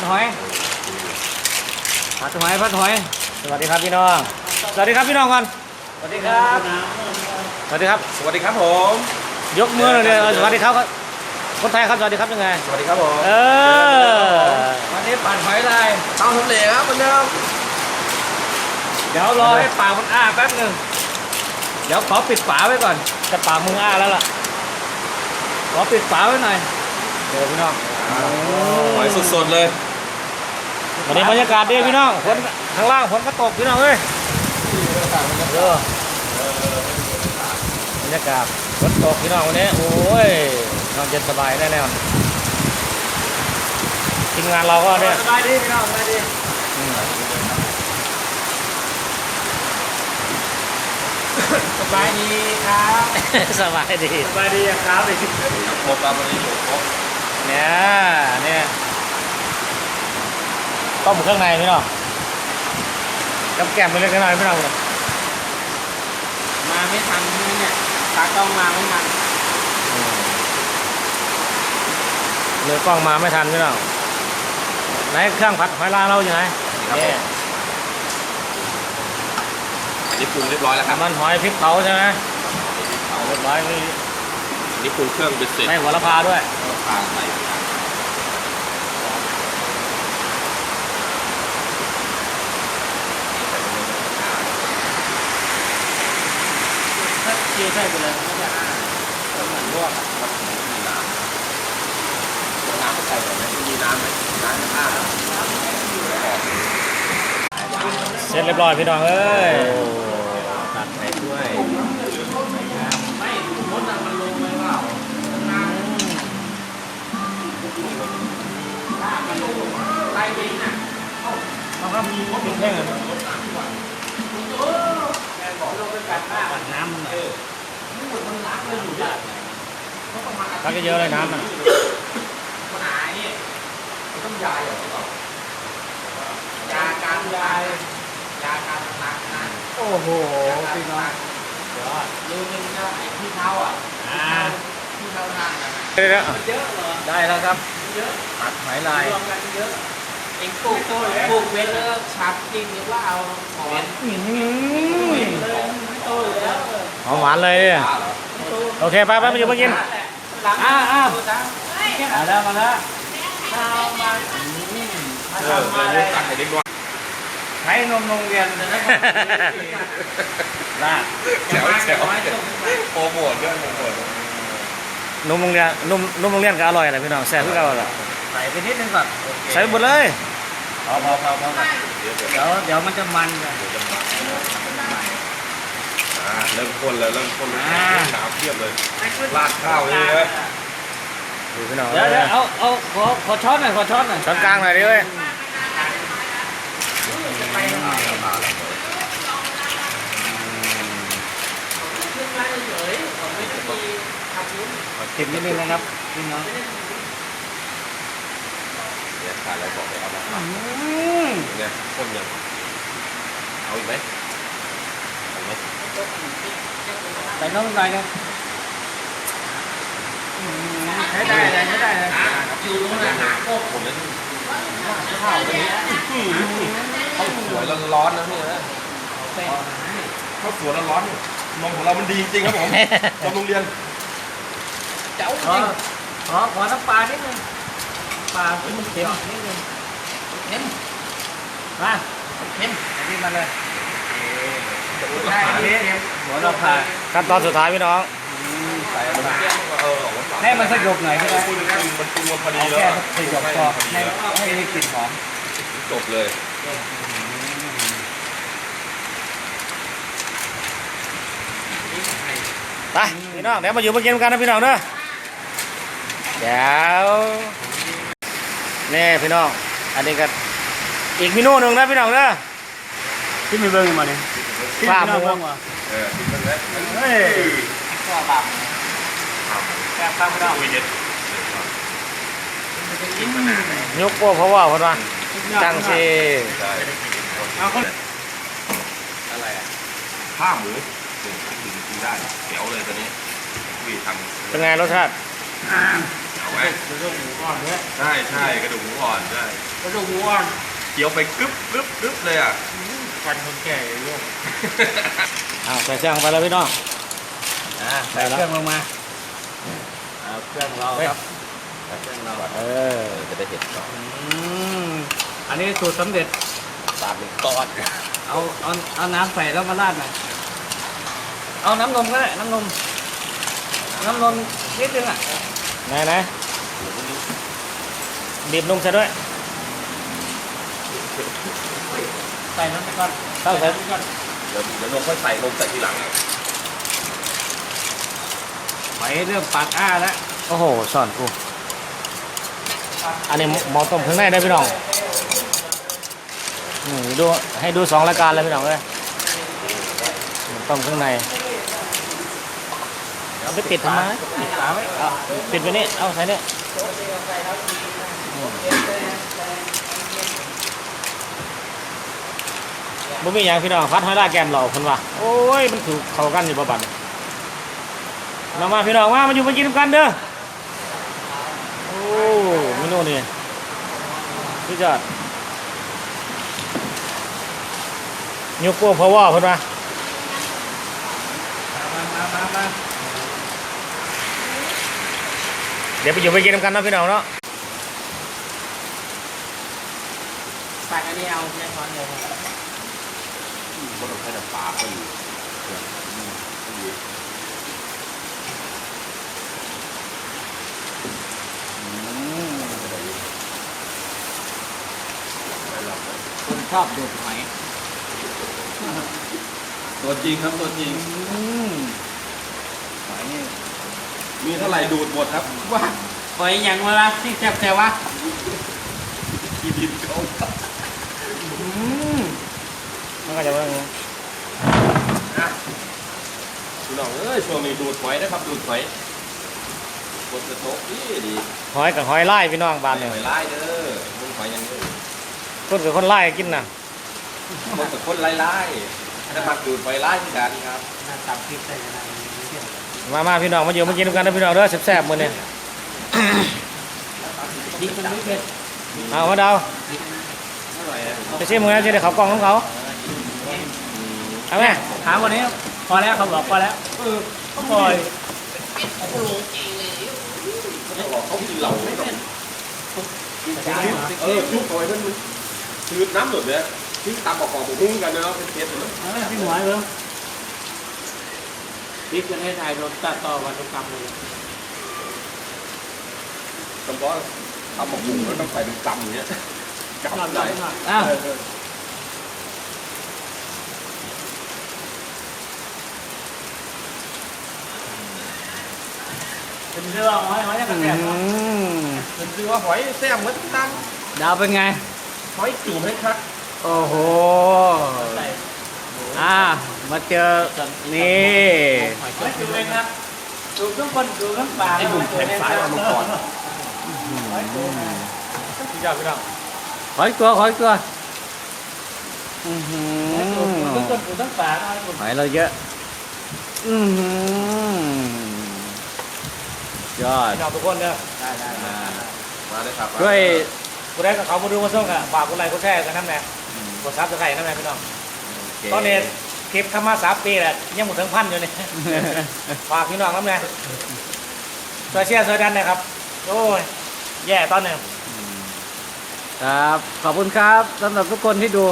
ดหอยผัดหอยผัดหอย สวัสดีครับพี่น้อง สวัสดีครับพี่น้องก่อนสวัสดีครับ สวัสดีครับ สวัสดีครับผม ยกมือเลยเนี่ยเออสวัสดีครับ คนไทยครับสวัสดีครับยังไง สวัสดีครับผม เออ วันนี้ผัดหอยลายเตาทำเหลครับเหมือนเดิมเดี๋ยวรอให้ปากมันอ้าแป๊บหนึ่งเดี๋ยวขอปิดฝาไว้ก่อนจะปากมึงอ้าแล้วล่ะ ขอปิดฝาไว้หน่อยเดี๋ยวพี่น้องหอยสดๆเลย วันนี้บรรยากาศดีพี่น้องฝนข้างล่างฝนก็ตกพี่น้องเอ้ยเออบรรยากาศฝนตกพี่น้องวันนี้โอ้ยนอนเย็นสบายแน่นอนทีมงานเราก็เนี่ยสบายดีพี่น้องสบายดีอืมสบายดีครับสบายดีสบายดีครับอีกครบแล้ววันนี้อยู่ครบเนี่ยเนี่ย ต้มเครื่องในพี่น้องกับแกล้มไปเล็กน้อยพี่น้องเนี่ยมาไม่ทันใช่ไหมเนี่ยตากล้องมาไม่ทันเลยกล้องมาไม่ทันพี่น้องไหนเครื่องผัดหอยลายเราอยู่ไหนนี่อันนี้ปรุงเรียบร้อยแล้วครับน้ำมันหอยพริกเผาใช่ไหมเอาเรียบร้อยมีอันนี้ปรุงเครื่องเป็นเสร็จในหัวละพาด้วยทานใส่ ถ้าเคี่ยวใช่ไปเลยไม่ใช่อ่าเหมือนลวกมีน้ำน้ำใส่ก่อนไหมมีน้ำไหมน้ำข้าวเสร็จเรียบร้อยพี่น้องเอ้ยตัดไปด้วยเอาครับมีมีแค่เงิน ปัดน้ำมันหน่อยพักเยอะๆเลยน้ำมันยาการยายยาการหนักนะโอ้โหพี่น้องลืมนึงนะไอ้ที่เท้าอะอ่าที่เท้าหน้านะเดี๋ยวเยอะเหรอได้แล้วครับเยอะผัดหอยลายรวมกันเยอะ เองปลูกต้นปลูกเว้นแล้วชับจริงหรือว่าเอาถอนอื้อหืเว้นอเลยไม่โตอยู่แล้วเออหอมหวานเลยเนี่ยไม่โตโอเคไปไปมาอยู่มากินหลังอ้าวอ้าวดูนะมาแล้วมาแล้วเอามาเออทำอะไรตักให้เด็กน้อยใช้นมโรงเรียนลาดแซวแซวโปรโมทด้วยโปรโมทนมโรงเรียนนมนมโรงเรียนก็อร่อยนะพี่น้องแซ่บทุกอย่างเลยใส่ไปนิดนึงก่อนใส่ไปหมดเลย พอพอพอพอเดี๋ยวเดี๋ยวเดี๋ยวเดี๋ยวมันจะมันกันอ่าเริ่มข้นเลยเริ่มข้นเลยอ่าน้ำเทียบเลยราดข้าวเลยเลยดูพี่น้องเดี๋ยวเดี๋ยวเอาเอาขอขอช้อนหน่อยขอช้อนหน่อยช้อนกลางหน่อยดิเว้ยติดนิดนึงนะครับพี่น้องเดี๋ยว ขาดอะไรบอกเลยเอามาอืมเนี่ยข้นยังเอาอีกไหมเอาไหมใส่น้ำลายครับอืมใช้ได้เลยใช้ได้เลยอยู่ตรงนั้นหาโคกผมเลยข้าวตัวนี้ข้าวสวยร้อนๆนะพี่นะข้าวสวยร้อนๆนมของเรามันดีจริงครับผมนโรงเรียนเจ้าขอขอขอน้ำปลานิดนึง ปลาที่มันเค็มนิดนึงเห็นมาเห็นอันนี้มาเลยได้เห็นหัวเราผ่าขั้นตอนสุดท้ายพี่น้องใส่อะไรเออของหวานให้มันสยบหน่อยใช่ไหมมันปรุงมันปรุงมาพอดีแล้วแค่อะสยบพอให้ให้ได้กลิ่นหอมจบเลยไปพี่น้องเดี๋ยวมาอยู่มากินกันนะพี่น้องเด้อเดี๋ยว นี่พี่น้อง อันนี้ก็อีกเมนูหนึ่งนะพี่น้องเด้อที่มีเบิ้งมาเนี่ยปลาหมูเออทิ้งมันไว้เฮ้ยข้อบังแซ่บปลาพี่น้องคุยเด็ดยกโป้เพราะว่าเพราะว่าจังซีได้เอาคนอะไรอะข้าวหมูหนึ่งกินกินได้เดี๋ยวเลยตอนนี้วีทำเป็นไงรสชาติ เอาไหมกระดูกหมูอ่อนด้วยใช่ใช่กระดูกหมูอ่อนใช่กระดูกหมูอ่อนเคี้ยวไปกรึบกรึบกรึบเลยอะฟันคนแก่เลยลูกอ้าวใส่เครื่องไปแล้วพี่น้องอ่าใส่เครื่องลงมาเอาเครื่องเราครับใส่เครื่องเราเออจะได้เห็นก่อนอืมอันนี้สูตรสำเร็จตามเป็นก้อนเอาเอาเอาน้ำใส่แล้วมาราดหน่อยเอาน้ำนมก็ได้น้ำนมน้ำนมนิดนึงอะ ไหนไหนบีบนมใส่ด้วยใส่น้ำไปก่อนเข้าใส่ไปก่อนเดี๋ยวเดี๋ยวลงค่อยใส่ลงใส่ทีหลังอะไปเรื่องปากอ้าแล้วโอ้โหสอนกูอันนี้หมอต้มข้างในได้พี่น้องนี่ดูให้ดูสองรายการเลยพี่น้องเลยหมูต้มข้างใน เอาไปปิดทำไมปิดฝาไว้เอาปิดไว้นี่ เอาใส่นี่ยบ่มีอย่างพี่น้องพัดหอยลาแกมเราเพิ่นว่าโอ้ย มันถูกเขากันอยู่ประบัดนี้มามาพี่น้องมามาอยู่มากินกันเด้อ โอ้เมนูนี่สุดยอดยกโป้งพะว่าเพิ่นว่ามามามา เดี๋ยวไปอยู่ไปกินกันนะพี่น้องเนาะปากอันนี้เอาแค่ช้อนเดียวก็ต้องใช้แต่ปลาก็อยู่คนชอบดูดหอยตัวจริงครับตัวจริงหอยนี่ มีเท่าไหร่ดูดหมดครับว่าหอยยังมาละที่แซ่บแต่ว่ากินดินเขามันก็จะว่าพี่น้องเอ้ยช่วงนี้ดูดหอยนะครับดูดหอยกดกระทบดีดีหอยกับหอยไล่พี่น้องบ้านหเนี่ยอยไล่เด้อมึงหอยยังเด้อคนกับคนไล่กินน่ะคนกับคนไล่ไล่นะครับดูดหอยไล่ที่กันครับน่าตับพริกใส่อะไร มามาพี่น้องมาอยู่มากินกันนะพี่น้องเด้อแซ่บๆมื้อนี้พริกมันไม่เผ็ดเอามาดาวไปชิมมึงนะจะได้เขากล่องของเขาเอาไหมถามวันนี้พอแล้วเขาบอกพอแล้วเออก็ปล่อยเขากินเหล่าไม่ต้องเออชุบหอยมันมันชืดน้ำหมดเลยที่ตามบอกของผมหุ้งกันเนาะเป็นเทียนเลยพี่หมวยเหรอ พริกประเทศไทยโดนตัดต่อวันทุกกรรมเลยเฉพาะทำบอกหุงแล้วต้องใส่เป็นกำอย่างเงี้ยกำใหญ่อ้าวเป็นเรื่องหอยหอยยังกระแสอืมเป็นคือว่าหอยแซ่บเหมือนตั้งดาวเป็นไงหอยจุ่มให้ครับโอ้โหใส่ อ่ามาเจอนี่ดูเองครับดูทุกคนดูทั้งปลาไอ้หนุ่มแขนซ้ายมาก่อนพี่เจ้าพี่น้องขอยตัวขอยตัวอือหืดูทุกอคนดูทั้งปลาหอยเราเยอะอือหือยอดพี่น้องทุกคนเด้ออ่ามาเลยครับด้วยกูได้กับเขามาดูมาส่งอะฝากกูไลค์กูแชร์กันนั่นแหละกดซับสไครต์นั่นแหละพี่น้อง ตอนนี้คลิปทำมาสามปีแหละยังหมดถึงพันอยู่นี่ฝากพี่น้องน้ำแน่ช่วยเชียร์ช่วยดันหนะครับ โอ้ย แย่ตอนหนึ่งครับ ขอบคุณครับสำหรับทุกคนที่ดู